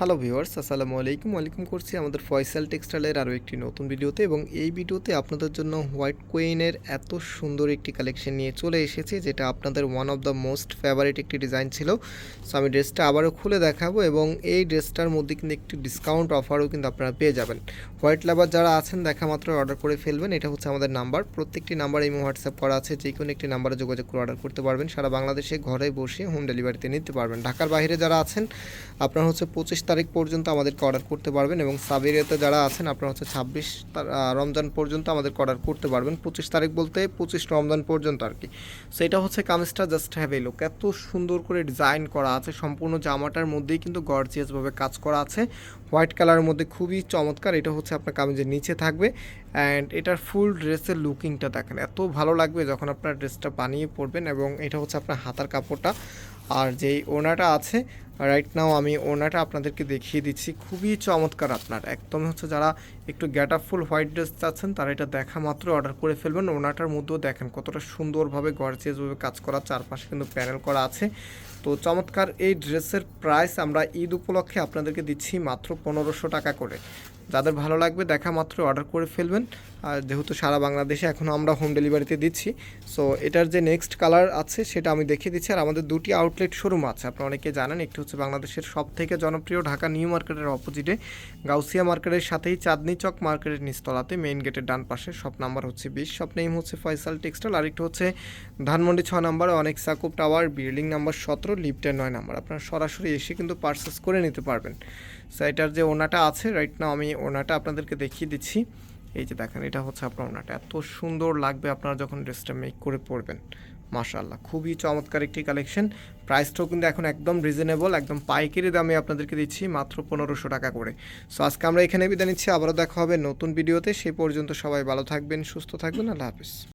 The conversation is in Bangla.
হ্যালো ভিউয়ার্স আসসালামু আলাইকুম। ওয়েলকাম করছি আমাদের ফয়সাল টেক্সটাইলের আরও একটি নতুন ভিডিওতে এবং এই ভিডিওতে আপনাদের জন্য হোয়াইট কোয়েনের এত সুন্দর একটি কালেকশন নিয়ে চলে এসেছি, যেটা আপনাদের one of the most favourite একটি ডিজাইন ছিল। সো আমি ড্রেসটা আবারও খুলে দেখাবো এবং এই ড্রেসটার মধ্যে কিন্তু একটি ডিসকাউন্ট অফারও কিন্তু আপনারা পেয়ে যাবেন। হোয়াইট লাভার যারা আছেন, দেখা মাত্র অর্ডার করে ফেলবেন। এটা হচ্ছে আমাদের নাম্বার প্রত্যেকটি নাম্বার এই হোয়াটসঅ্যাপ করা আছে, যে কোনো একটি নাম্বারে যোগাযোগ করে অর্ডার করতে পারবেন। সারা বাংলাদেশে ঘরে বসে হোম ডেলিভারিতে নিতে পারবেন। ঢাকার বাইরে যারা আছেন, আপনারা হচ্ছে পঁচিশ তারিখ পর্যন্ত আমাদেরকে অর্ডার করতে পারবেন এবং সাবিরিয়াতে যারা আছেন, আপনারা হচ্ছে ছাব্বিশ রমজান পর্যন্ত আমাদেরকে অর্ডার করতে পারবেন। পঁচিশ তারিখ বলতে পঁচিশ রমজান পর্যন্ত আর কি। সেটা হচ্ছে কামিজটা জাস্ট হ্যাভ এ লুক এত সুন্দর করে ডিজাইন করা আছে, সম্পূর্ণ জামাটার মধ্যেই কিন্তু গর্জিয়াসভাবে কাজ করা আছে। হোয়াইট কালারের মধ্যে খুবই চমৎকার, এটা হচ্ছে আপনার কামিজের নিচে থাকবে। অ্যান্ড এটার ফুল ড্রেসের লুকিংটা দেখেন, এত ভালো লাগবে যখন আপনার ড্রেসটা বানিয়ে পরবেন এবং এটা হচ্ছে আপনার হাতার কাপড়টা। আর যেই ওনাটা আছে রাইট নাও আমি ওনাটা আপনাদেরকে দেখিয়ে দিচ্ছি। খুবই চমৎকার আপনার। একদম হচ্ছে যারা একটু গ্যাট আপ ফুল হোয়াইট ড্রেস চাচ্ছেন, তারা এটা দেখা মাত্র অর্ডার করে ফেলবেন। ওনাটার মধ্যেও দেখেন কতটা সুন্দরভাবে গর্জিয়াসভাবে কাজ করা, চারপাশে কিন্তু প্যানেল করা আছে। তো চমৎকার এই ড্রেসের প্রাইস আমরা ঈদ উপলক্ষে আপনাদেরকে দিচ্ছি মাত্র পনেরোশো টাকা করে। যাদের ভালো লাগবে দেখা মাত্র অর্ডার করে ফেলবেন। আর যেহেতু সারা বাংলাদেশে এখনও আমরা হোম ডেলিভারিতে দিচ্ছি সো এটার যে নেক্সট কালার আছে সেটা আমি দেখিয়ে দিচ্ছি। আর আমাদের দুটি আউটলেট শোরুম আছে, আপনারা অনেকে জানেন, একটি হচ্ছে বাংলাদেশের সব থেকে জনপ্রিয় ঢাকা নিউ মার্কেটের অপোজিটে গাউসিয়া মার্কেটের সাথেই চাঁদনি চক মার্কেটের নিচতলাতে মেইন গেটের ডান পাশে শপ নাম্বার হচ্ছে বিশ শপ নেম হচ্ছে ফয়সাল টেক্সটাইল আরেকটি হচ্ছে ধানমন্ডি ছ নাম্বার অনেক সাকুব টাওয়ার বিল্ডিং নাম্বার সতেরো লিফটের নয় নাম্বার আপনারা সরাসরি এসে কিন্তু পার্সেস করে নিতে পারবেন। সো এটার যে ওনাটা আছে রাইট নাও আমি ওনাটা আপনাদেরকে দেখিয়ে দিচ্ছি। এই যে দেখেন, এটা হচ্ছে আপনার ওনাটা। এত সুন্দর লাগবে আপনারা যখন ড্রেসটা মেক করে পরবেন। মাশাল্লাহ খুবই চমৎকার একটি কালেকশন। প্রাইসটাও কিন্তু এখন একদম রিজনেবল একদম পাইকারি দামে আপনাদেরকে দিচ্ছি, মাত্র পনেরোশো টাকা করে। সো আজকে আমরা এখানে বিদায় নিচ্ছি। আবারও দেখা হবে নতুন ভিডিওতে সেই পর্যন্ত সবাই ভালো থাকবেন, সুস্থ থাকবেন। আল্লাহ হাফিজ।